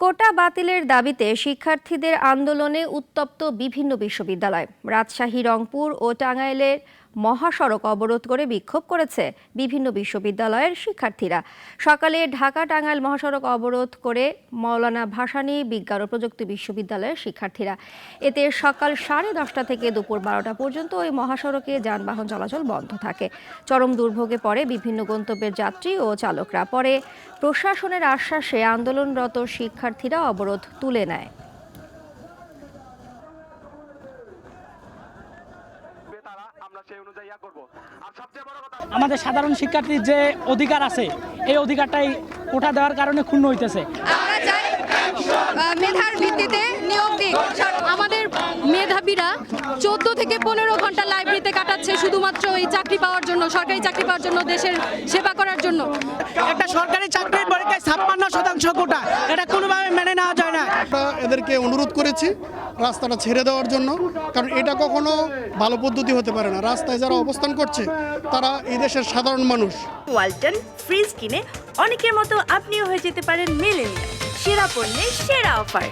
কোটা বাতিলের দাবিতে শিক্ষার্থীদের আন্দোলনে উত্তপ্ত বিভিন্ন বিশ্ববিদ্যালয়। রাজশাহী রংপুর ও টাঙ্গাইলের মহাসড়ক অবরোধ করে বিক্ষোভ করেছে বিভিন্ন বিশ্ববিদ্যালয়ের শিক্ষার্থীরা। সকালে ঢাকা টাঙ্গাইল মহাসড়ক অবরোধ করে মৌলানা ভাসানী বিজ্ঞান ও প্রযুক্তি বিশ্ববিদ্যালয়ের শিক্ষার্থীরা। এতে সকাল সাড়ে দশটা থেকে দুপুর বারোটা পর্যন্ত ওই মহাসড়কে যানবাহন চলাচল বন্ধ থাকে। চরম দুর্ভোগে পড়ে বিভিন্ন গন্তব্যের যাত্রী ও চালকরা। পরে প্রশাসনের আশ্বাসে আন্দোলনরত শিক্ষার্থীরা অবরোধ তুলে নেয়। আমাদের সাধারণ শিক্ষার্থীর যে অধিকার আছে এই অধিকারটাই কোঠা দেওয়ার কারণে ক্ষুণ্ণ হইতেছে। আমরা চাই মেধার ভিত্তিতে নিয়োগ দিক। আমাদের মেধাবীরা চোদ্দ থেকে পনেরো ঘণ্টা লাইব্রেরিতে কাটাচ্ছে শুধুমাত্র এই চাকরি পাওয়ার জন্য সরকারি চাকরি পাওয়ার জন্য দেশের সেবা করার জন্য। একটা সরকারি চাকরির পরীক্ষায় ছাপ্পান্ন শতাংশ কোটা এটা কোনোভাবে মেনে নেওয়া যায় না। এদেরকে অনুরোধ করেছি রাস্তাটা ছেড়ে দেওয়ার জন্য, কারণ এটা কখনো ভালো পদ্ধতি হতে পারে না। রাস্তায় যারা অবস্থান করছে, তারা এই দেশের সাধারণ মানুষ। ওয়ালটন ফ্রিজ কিনে অনেকের মতো আপনিও হয়ে যেতে পারেন মেলেন সেরা পণ্যের সেরা অফার।